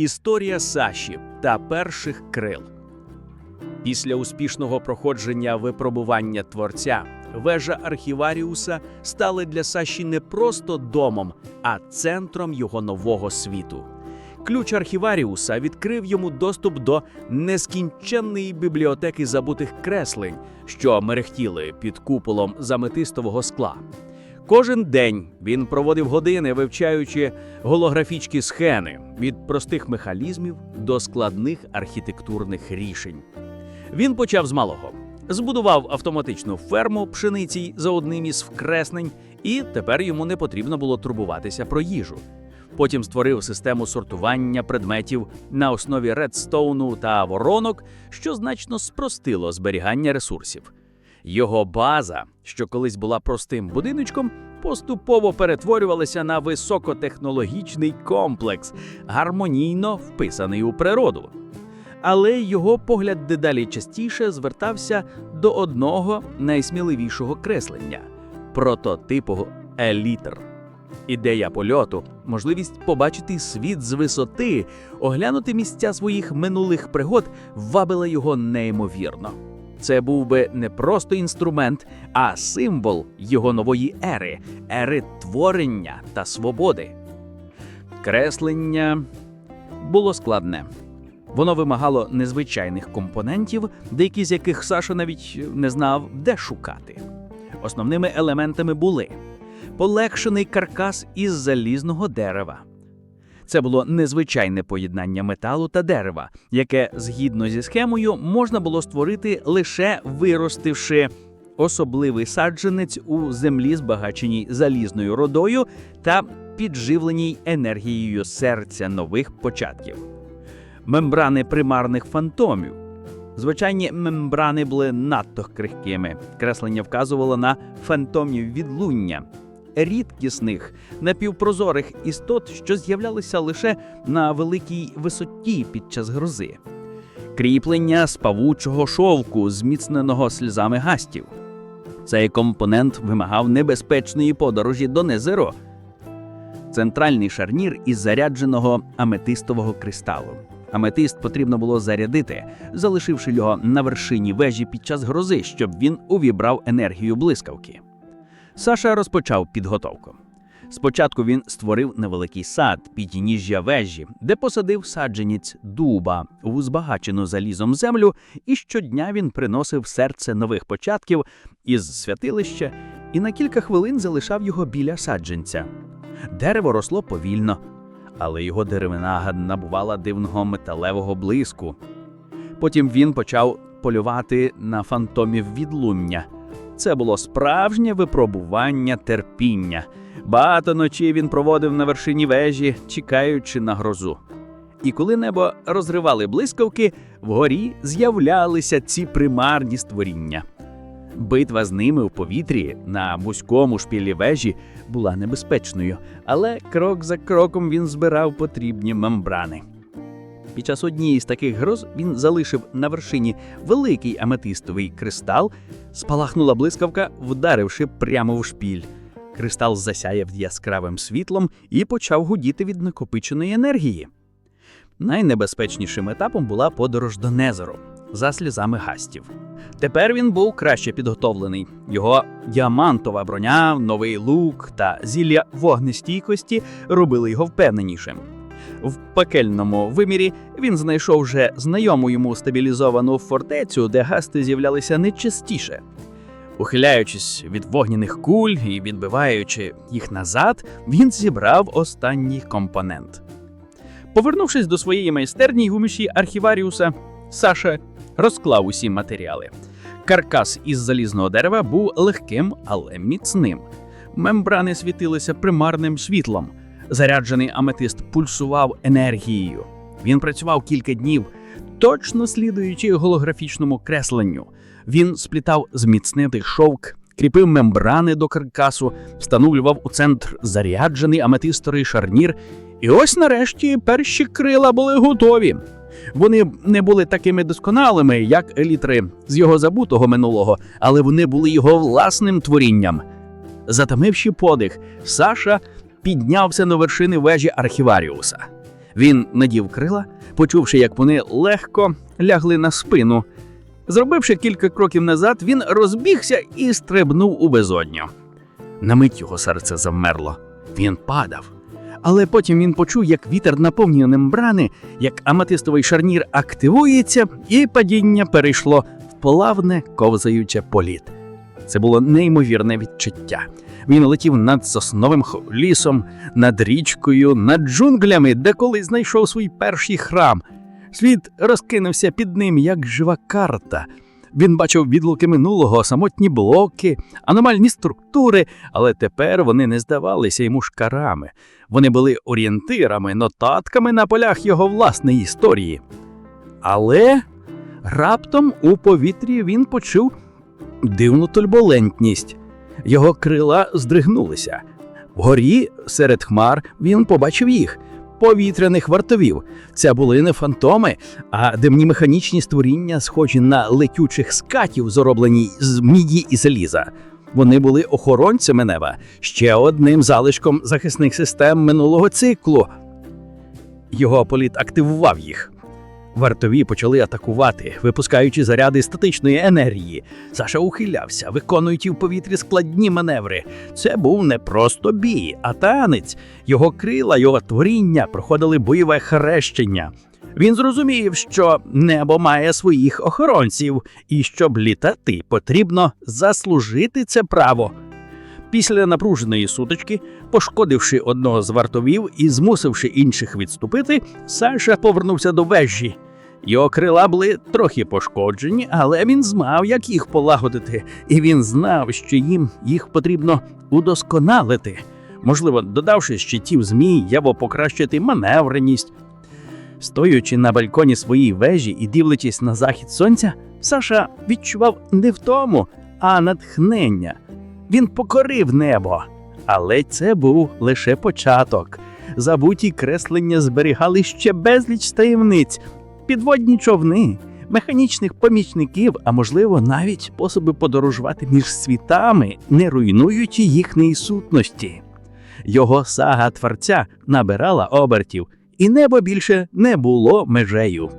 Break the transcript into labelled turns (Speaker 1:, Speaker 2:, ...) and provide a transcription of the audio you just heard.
Speaker 1: Історія Саші та перших крил. Після успішного проходження випробування творця вежа архіваріуса стала для Саші не просто домом, а центром його нового світу. Ключ архіваріуса відкрив йому доступ до нескінченної бібліотеки забутих креслень, що мерехтіли під куполом заметистового скла. Кожен день він проводив години, вивчаючи голографічні схеми від простих механізмів до складних архітектурних рішень. Він почав з малого. Збудував автоматичну ферму пшениці за одним із вкреснень, і тепер йому не потрібно було турбуватися про їжу. Потім створив систему сортування предметів на основі редстоуну та воронок, що значно спростило зберігання ресурсів. Його база, що колись була простим будиночком, поступово перетворювалася на високотехнологічний комплекс, гармонійно вписаний у природу. Але його погляд дедалі частіше звертався до одного найсміливішого креслення прототипу елітр. Ідея польоту, можливість побачити світ з висоти, оглянути місця своїх минулих пригод вабила його неймовірно. Це був би не просто інструмент, а символ його нової ери, ери творення та свободи. Креслення було складне. Воно вимагало незвичайних компонентів, деякі з яких Саша навіть не знав, де шукати. Основними елементами були полегшений каркас із залізного дерева. Це було незвичайне поєднання металу та дерева, яке згідно зі схемою можна було створити лише виростивши особливий саджанець у землі, збагаченій залізною родою та підживленій енергією серця нових початків. Мембрани примарних фантомів. Звичайні мембрани були надто крихкими. Креслення вказувало на фантомів відлуння, рідкісних напівпрозорих істот, що з'являлися лише на великій висоті під час грози, кріплення з павучого шовку, зміцненого сльозами гастів. Цей компонент вимагав небезпечної подорожі до Незеро. Центральний шарнір із зарядженого аметистового кристалу. Аметист потрібно було зарядити, залишивши його на вершині вежі під час грози, щоб він увібрав енергію блискавки. Саша розпочав підготовку. Спочатку він створив невеликий сад підніжжя вежі, де посадив саджанець дуба у збагачену залізом землю, і щодня він приносив серце нових початків із святилища і на кілька хвилин залишав його біля саджанця. Дерево росло повільно, але його деревина набувала дивного металевого блиску. Потім він почав полювати на фантомів відлуння. Це було справжнє випробування терпіння. Багато ночі він проводив на вершині вежі, чекаючи на грозу. І коли небо розривали блискавки, вгорі з'являлися ці примарні створіння. Битва з ними в повітрі на вузькому шпілі вежі була небезпечною, але крок за кроком він збирав потрібні мембрани. Під час однієї з таких гроз він залишив на вершині великий аметистовий кристал, спалахнула блискавка, вдаривши прямо в шпіль. Кристал засяяв яскравим світлом і почав гудіти від накопиченої енергії. Найнебезпечнішим етапом була подорож до Незеру за сльозами гастів. Тепер він був краще підготовлений. Його діамантова броня, новий лук та зілля вогнестійкості робили його впевненішим. В пекельному вимірі він знайшов вже знайому йому стабілізовану фортецю, де гасти з'являлися нечастіше. Ухиляючись від вогняних куль і відбиваючи їх назад, він зібрав останній компонент. Повернувшись до своєї майстерні гуміші архіваріуса, Саша розклав усі матеріали. Каркас із залізного дерева був легким, але міцним. Мембрани світилися примарним світлом. Заряджений аметист пульсував енергією. Він працював кілька днів, точно слідуючи голографічному кресленню. Він сплітав зміцнитий шовк, кріпив мембрани до каркасу, встановлював у центр заряджений аметистовий шарнір. І ось нарешті перші крила були готові. Вони не були такими досконалими, як елітри з його забутого минулого, але вони були його власним творінням. Затамивши подих, Саша піднявся на вершини вежі архіваріуса. Він надів крила, почувши, як вони легко лягли на спину. Зробивши кілька кроків назад, він розбігся і стрибнув у безодню. На мить його серце завмерло. Він падав. Але потім він почув, як вітер наповнює мембрани, як аматистовий шарнір активується, і падіння перейшло в плавне ковзаюче політ. Це було неймовірне відчуття. Він летів над сосновим лісом, над річкою, над джунглями, де колись знайшов свій перший храм. Світ розкинувся під ним, як жива карта. Він бачив відлуки минулого, самотні блоки, аномальні структури, але тепер вони не здавалися йому шкарами. Вони були орієнтирами, нотатками на полях його власної історії. Але раптом у повітрі він почув дивну турбулентність. Його крила здригнулися. Вгорі, серед хмар, він побачив їх повітряних вартовів. Це були не фантоми, а дивні механічні створіння, схожі на летючих скатів, зроблені з міді і заліза. Вони були охоронцями неба, ще одним залишком захисних систем минулого циклу. Його політ активував їх. Вартові почали атакувати, випускаючи заряди статичної енергії. Саша ухилявся, виконуючи в повітрі складні маневри. Це був не просто бій, а танець. Його крила, його творіння проходили бойове хрещення. Він зрозумів, що небо має своїх охоронців, і щоб літати, потрібно заслужити це право. Після напруженої сутички, пошкодивши одного з вартовів і змусивши інших відступити, Саша повернувся до вежі. Його крила були трохи пошкоджені, але він знав, як їх полагодити, і він знав, що їм їх потрібно удосконалити, можливо, додавши щитів змій або покращити маневреність. Стоючи на бальконі своїй вежі і дивлячись на захід сонця, Саша відчував не втому, а натхнення. Він покорив небо. Але це був лише початок. Забуті креслення зберігали ще безліч таємниць, підводні човни, механічних помічників, а можливо, навіть способи подорожувати між світами, не руйнуючи їхньої сутності. Його сага творця набирала обертів, і небо більше не було межею.